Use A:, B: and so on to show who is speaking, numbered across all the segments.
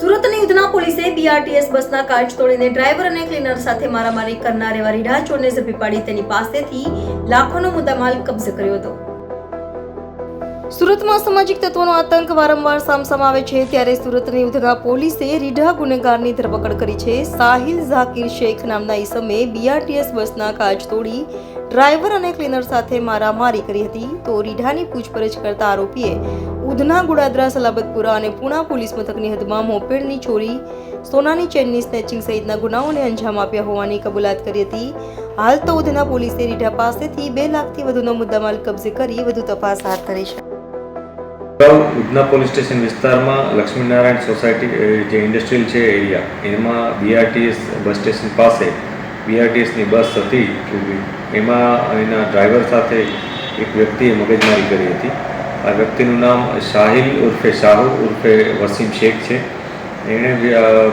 A: સુરતની ઉધના પોલીસે બીઆરટીએસ બસના કાચ તોડીને ડ્રાઈવર અને ક્લીનર સાથે મારામારી કરનાર એવા રીઢા ચોરને ઝડપી પાડી તેની પાસેથી લાખોનો મુદ્દામાલ કબજે કર્યો હતો. સુરતમાં સામાજિક તત્વોનો આતંક વારંવાર સામસામ આવે છે, ત્યારે સુરતની ઉધના પોલીસે રીઢા ગુનેગારની ધરપકડ કરી છે. સાહિલ ઝાકીર શેખ નામના ઈસમે બીઆરટીએસ બસના કાચ તોડી ડ્રાઈવર અને ક્લીનર સાથે મારામારી કરી હતી. તો રીઢાની પૂછપરછ કરતા આરોપીએ ઉધના ગુડાદરા, સલાબતપુરા અને પુના પોલીસ મથકની હદમાં મોપેડની ચોરી, સોનાની ચેનની સ્નેચિંગ સહિતના ગુનાઓને અંજામ આપ્યા હોવાની કબૂલાત કરી હતી. હાલ તો ઉધના પોલીસે રીઢા પાસેથી બે લાખથી વધુનો મુદ્દામાલ કબજે કરી વધુ તપાસ હાથ ધરી છે.
B: ઉધના પોલીસ સ્ટેશન વિસ્તારમાં લક્ષ્મીનારાયણ સોસાયટી જે ઇન્ડસ્ટ્રીયલ છે એરિયા, એમાં બીઆરટીએસ બસ સ્ટેશન પાસે બીઆરટીએસની બસ હતી એમાં એના ડ્રાઈવર સાથે એક વ્યક્તિએ મગજમારી કરી હતી. આ વ્યક્તિનું નામ શાહિલ ઉર્ફે શાહુ ઉર્ફે વસીમ શેખ છે. એણે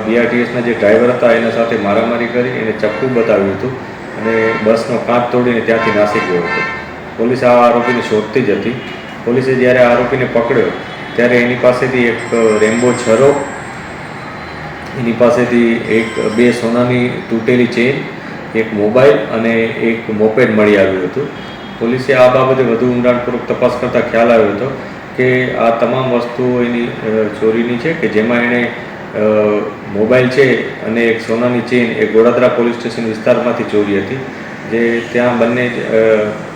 B: બીઆરટીએસના જે ડ્રાઈવર હતા એના સાથે મારામારી કરી, એને ચપ્પુ બતાવ્યું હતું અને બસનો કાચ તોડીને ત્યાંથી નાસી ગયો હતો. પોલીસ આ આરોપીને શોધતી જ હતી. પોલીસે જ્યારે આરોપીને પકડ્યો, ત્યારે એની પાસેથી એક રેમ્બો છરો, એની પાસેથી એક બે સોનાની તૂટેલી ચેન એક મોબાઈલ અને એક મોપેડ મળી આવ્યું હતું. પોલીસે આ બાબતે વધુ ઊંડાણપૂર્વક તપાસ કરતાં ખ્યાલ આવ્યો હતો કે આ તમામ વસ્તુઓ એની ચોરીની છે કે જેમાં એણે મોબાઈલ છે અને એક સોનાની ચેઇન એ ગોડાદરા પોલીસ સ્ટેશન વિસ્તારમાંથી ચોરી હતી. જે ત્યાં બંને જ,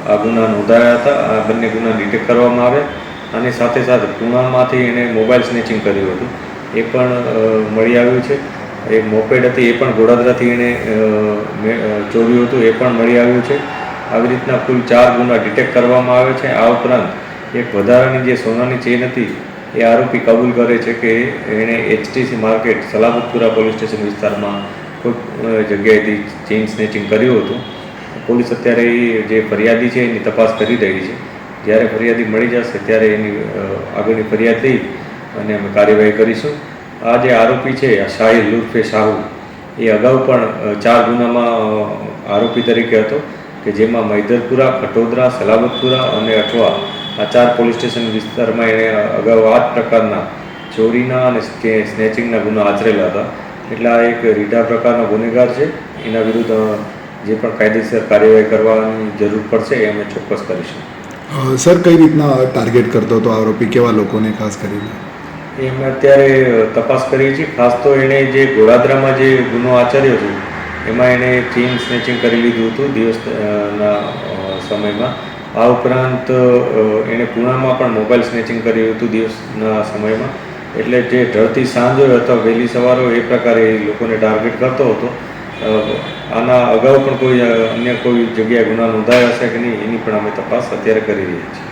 B: આ ગુના નોંધાયા હતા. આ બંને ગુના ડિટેક્ટ કરવામાં આવે અને સાથે સાથે પૂનામાંથી એણે મોબાઈલ સ્નેચિંગ કર્યું હતું. એ પણ મળી આવ્યું છે. એક મોપેડ હતી, એ પણ ગોડાદરાથી એણે ચોર્યું હતું, એ પણ મળી આવ્યું છે. આવી રીતના કુલ ચાર ગુના ડિટેક્ટ કરવામાં આવે છે. આ ઉપરાંત એક વધારાની જે સોનાની ચેન હતી, એ આરોપી કબૂલ કરે છે કે એણે HTC market Salamatpura police station વિસ્તારમાં કોઈ જગ્યાએથી ચેઇન સ્નેચિંગ કર્યું હતું. પોલીસ અત્યારે એ જે ફરિયાદી છે, એની તપાસ કરી રહી છે. જ્યારે ફરિયાદી મળી જશે, ત્યારે એની આગળની ફરિયાદ લઈ અને અમે કાર્યવાહી કરીશું. આ જે આરોપી છે, આ ઉર્ફે સાહુ, એ અગાઉ પણ ચાર ગુનામાં આરોપી તરીકે હતો કે જેમાં મૈદરપુરા કટોદરા સલામતપુરા અને અઠવા આ ચાર પોલીસ સ્ટેશન વિસ્તારમાં એણે અગાઉ આ જ પ્રકારના ચોરીના અને સ્નેચિંગના ગુના આચરેલા હતા. એટલે આ એક રીઢા પ્રકારનો ગુનેગાર છે. એના વિરુદ્ધ જે પણ કાયદેસર કાર્યવાહી કરવાની જરૂર પડશે એ અમે ચોક્કસ કરીશું.
C: સર, કઈ રીતના ટાર્ગેટ કરતો હતો આરોપી? કેવા લોકોને ખાસ કરીને?
B: એ અમે અત્યારે તપાસ કરીએ છીએ. ખાસ તો એણે જે ગોળાદરામાં જે ગુનો આચર્યો છે, એમાં એણે ચેઇન સ્નેચિંગ કરી લીધું હતું દિવસના સમયમાં. આ ઉપરાંત એણે પૂનામાં પણ મોબાઈલ સ્નેચિંગ કર્યું હતું દિવસના સમયમાં. એટલે જે ઢળતી સાંજ હોય અથવા વહેલી સવાર હોય એ પ્રકારે એ લોકોને ટાર્ગેટ કરતો હતો. આના અગાઉ પણ કોઈ અન્ય કોઈ જગ્યાએ ગુના નોંધાયા હશે કે નહીં, એની પણ અમે તપાસ અત્યારે કરી રહ્યા છીએ.